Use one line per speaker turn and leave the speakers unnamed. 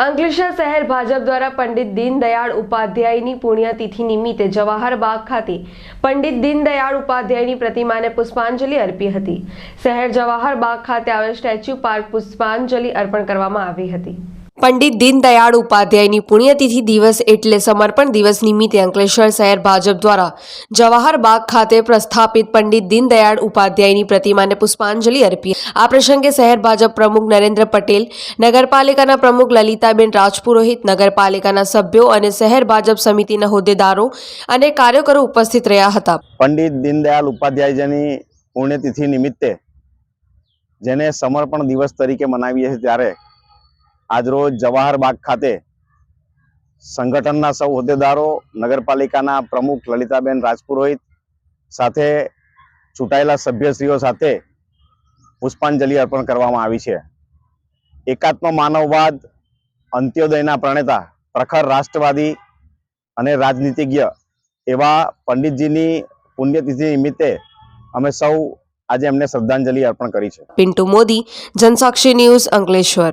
અંકલેશ્વર શહેર ભાજપ દ્વારા પંડિત દીનદયાળ ઉપાધ્યાયની પુણ્યતિથિ નિમિત્તે જવાહર બાગ ખાતે પંડિત દીનદયાળ ઉપાધ્યાયની પ્રતિમાને પુષ્પાંજલિ અર્પી હતી. શહેર જવાહરબાગ ખાતે આવેલ સ્ટેચ્યુ પાર્ક પુષ્પાંજલિ અર્પણ કરવામાં આવી હતી. પંડિત દીનદયાળ ઉપાધ્યાયની પુણ્યતિથિ દિવસ એટલે સમર્પણ દિવસ નિમિત્તે અંકલેશ્વર શહેર ભાજપ દ્વારા જવાહરબાગ ખાતે પ્રસ્થાપિત પંડિત દીનદયાળ ઉપાધ્યાયની પ્રતિમાને પુષ્પાંજલિ અર્પી. આ પ્રસંગે શહેર ભાજપ પ્રમુખ નરેન્દ્ર પટેલ, નગરપાલિકાના પ્રમુખ લલિતાબેન રાજપુરોહિત, નગરપાલિકાના સભ્યો અને શહેર ભાજપ સમિતિના હોદ્દેદારો અને કાર્યકરો ઉપસ્થિત રહ્યા હતા.
પંડિત દીનદયાળ ઉપાધ્યાયજીની પુણ્યતિથિ નિમિત્તે જેને સમર્પણ દિવસ તરીકે મનાવીએ છીએ ત્યારે આજરોજ જવાહર બાગ ખાતે સંગઠનના સૌ હોદ્દેદારો, નગરપાલિકાના પ્રમુખ લલિતાબેન રાજપુરોહિત સાથે ચૂંટાયેલા સભ્યશ્રીઓ સાથે પુષ્પાંજલિ અર્પણ કરવામાં આવી છે. એકાત્મ માનવવાદ, અંત્યોદયના પ્રણેતા, પ્રખર રાષ્ટ્રવાદી અને રાજનીતિજ્ઞ એવા પંડિતજીની પુણ્યતિથિ નિમિત્તે અમે સૌ આજે એમને શ્રદ્ધાંજલિ અર્પણ કરી છે.
પિન્ટુ મોદી, જનસાક્ષી ન્યૂઝ અંકલેશ્વર.